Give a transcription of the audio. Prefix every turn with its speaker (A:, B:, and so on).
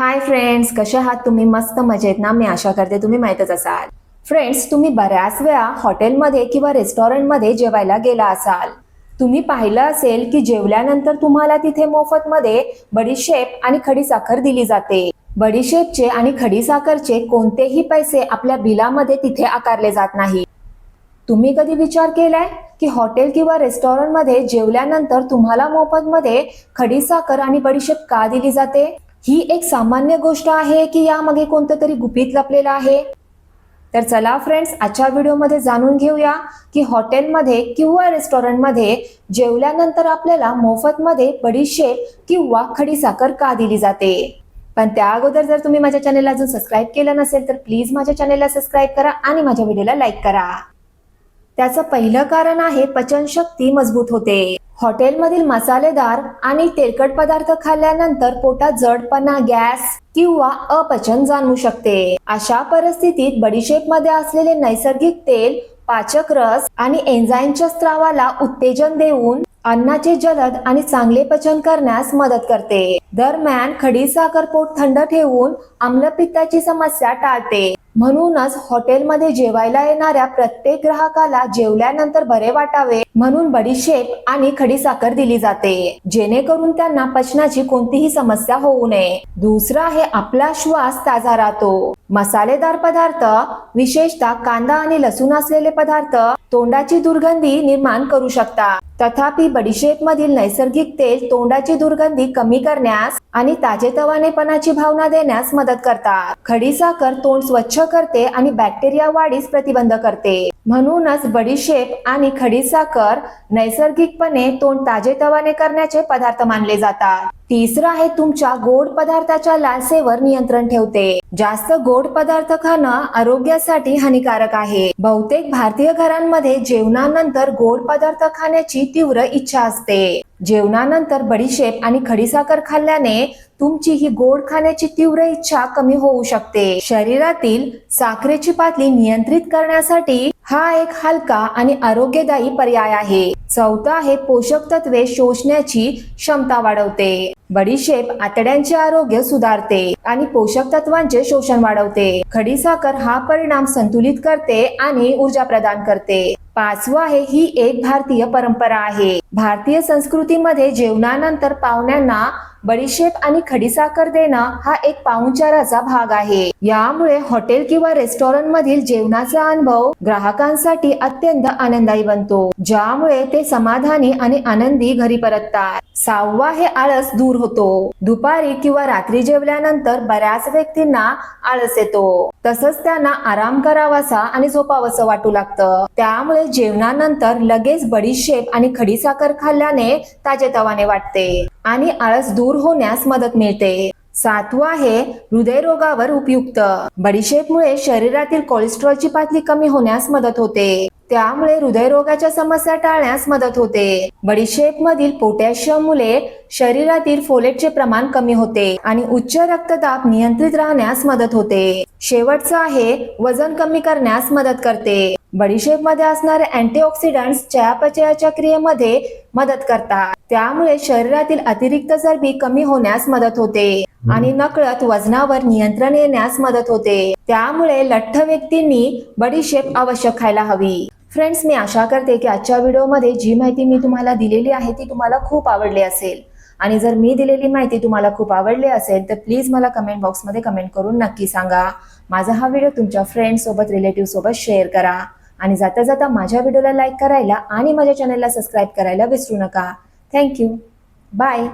A: Hi friends कसे आहात तुम्ही? मस्त मजेत ना? मी आशा करते तुम्ही माहीतच असाल. फ्रेंड्स तुम्ही बऱ्याच वेळा हॉटेलमध्ये किंवा रेस्टॉरंटमध्ये जेवायला गेला असाल. तुम्ही पाहिलं असेल की जेवल्यानंतर तुम्हाला तिथे मोफतमध्ये बडीशेप आणि खडीसाखर दिली जाते. बडीशेपचे आणि खडीसाखरचे कोणतेही पैसे आपल्या बिलामध्ये तिथे आकारले जात नाही. तुम्ही कधी विचार केलाय की हॉटेल किंवा रेस्टॉरंटमध्ये जेवल्यानंतर तुम्हाला मोफतमध्ये खडीसाखर आणि बडीशेप का दिली जाते? ही एक सामान्य गोष्ट आहे की यामागे कोणतं तरी गुपित लपलेलं आहे. तर चला फ्रेंड्स आजच्या व्हिडिओमध्ये जाणून घेऊया की हॉटेलमध्ये किंवा रेस्टॉरंटमध्ये जेवल्यानंतर आपल्याला मोफतमध्ये बडीशेप किंवा खडी साखर का दिली जाते? पण त्या अगोदर जर तुम्ही माझ्या चॅनेलला अजून सबस्क्राईब केलं नसेल तर प्लीज माझ्या चॅनेलला सबस्क्राईब करा आणि माझ्या व्हिडिओला लाईक करा. त्याचं पहिलं कारण आहे पचनशक्ती मजबूत होते. हॉटेलमधील मसालेदार आणि तेलकट पदार्थ खाल्ल्यानंतर पोटात जडपणा गॅस किंवा अपचन जाणवू शकते. अशा परिस्थितीत बडीशेपमध्ये असलेले नैसर्गिक तेल पाचक रस आणि एन्झाईमच्या स्त्रावाला उत्तेजन देऊन अन्नाचे जलद आणि चांगले पचन करण्यास मदत करते. दरम्यान खडी साखर पोट थंड ठेवून आम्लपित्ताची समस्या टाळते. म्हणूनच हॉटेलमध्ये जेवायला येणाऱ्या प्रत्येक ग्राहकाला जेवल्यानंतर बरे वाटावे म्हणून बडीशेप आणि खडीसाखर दिली जाते. जेणेकरून त्यांना पचनाची कोणतीही समस्या होऊ नये. दुसरा आहे आपला श्वास ताजा राहतो. मसालेदार पदार्थ विशेषतः कांदा आणि लसूण असलेले पदार्थ तोंडाची दुर्गंधी निर्माण करू शकतात तथापि बडीशेप मधील नैसर्गिक तेल तोंडाची दुर्गंधी कमी करण्यास आणि ताजेतवानेपणाची भावना देण्यास मदत करतात. खडीसाखर तोंड स्वच्छ करते आणि बॅक्टेरिया वाढीस प्रतिबंध करते. म्हणूनच बडीशेप आणि खडीसाखर नैसर्गिकपणे तोंड ताजेतवाने करण्याचे पदार्थ मानले जातात. तिसरं आहे तुमच्या गोड पदार्थाच्या लालसेवर नियंत्रण ठेवते. जास्त गोड पदार्थ खाणं आरोग्यासाठी हानिकारक आहे. बहुतेक भारतीय घरांमध्ये जेवणानंतर गोड पदार्थ खाण्याची तीव्र इच्छा असते. जेवणानंतर बडीशेप आणि खडीसाखर खाल्ल्याने तुमची ही गोड खाण्याची तीव्र इच्छा कमी होऊ शकते. शरीरातील साखरेची पातळी नियंत्रित करण्यासाठी हा एक हलका आणि आरोग्यदायी पर्याय आहे. चौथा आहे पोषक तत्वे शोषण्याची क्षमता वाढवते. बडीशेप आतड्यांचे आरोग्य सुधारते आणि पोषक तत्वांचे शोषण वाढवते. खडीसाखर हा परिणाम संतुलित करते आणि ऊर्जा प्रदान करते. पाचवं आहे ही एक भारतीय परंपरा आहे. भारतीय संस्कृतीमध्ये जेवणानंतर पाहुण्यांना बडीशेप आणि खडीसाखर देणं हा एक पाहुणचाराचा भाग आहे. यामुळे हॉटेल किंवा रेस्टॉरंट मधील जेवणाचा अनुभव ग्राहकांसाठी अत्यंत आनंददायी बनतो. ज्यामुळे ते समाधानी आणि आनंदी घरी परततात. सहावा हे आळस दूर होतो. दुपारी किंवा रात्री जेवल्यानंतर बऱ्याच व्यक्तींना आळस येतो. तसंच त्यांना आराम करावासा आणि झोपावंसं वाटू लागतं. त्यामुळे जेवणानंतर लगेच बडीशेप आणि खडीसाखर खाल्ल्याने ताजेतवाने वाटते आणि आळस दूर होण्यास मदत मिळते. सातवं आहे हृदयरोगावर उपयुक्त. बडीशेपमुळे शरीरातील कोलेस्ट्रॉलची पातळी कमी होण्यास मदत होते. त्यामुळे हृदयरोगाच्या समस्या टाळण्यास मदत होते. बडीशेप मधील पोटॅशियम मुळे शरीरातील फोलेटचे प्रमाण कमी होते आणि उच्च रक्तदाब नियंत्रित राहण्यास मदत होते. शेवटचं आहे वजन कमी करण्यास मदत करते. बडीशेपमध्ये असणारे अँटीऑक्सिडंट्स चयापचयाच्या क्रियेमध्ये मदत करतात. त्यामुळे शरीरातील अतिरिक्त चरबी कमी होण्यास मदत होते आणि नकळत वजनावर नियंत्रण येण्यास मदत होते. त्यामुळे लठ्ठ व्यक्तींनी बडीशेप आवश्यक खायला हवी. फ्रेंड्स मी आशा करते की आजच्या व्हिडिओमध्ये जी माहिती मी तुम्हाला दिलेली आहे ती तुम्हाला खूप आवडली असेल. आणि जर मी दिलेली माहिती तुम्हाला खूप आवडली असेल तर प्लीज मला कमेंट बॉक्समध्ये कमेंट करून नक्की सांगा. माझा हा व्हिडिओ तुमच्या फ्रेंड्स सोबत रिलेटिव्ह सोबत शेअर करा. आणि जाता जाता माझ्या व्हिडिओला लाईक करायला आणि माझ्या चॅनलला सबस्क्राईब करायला विसरू नका. Thank you bye.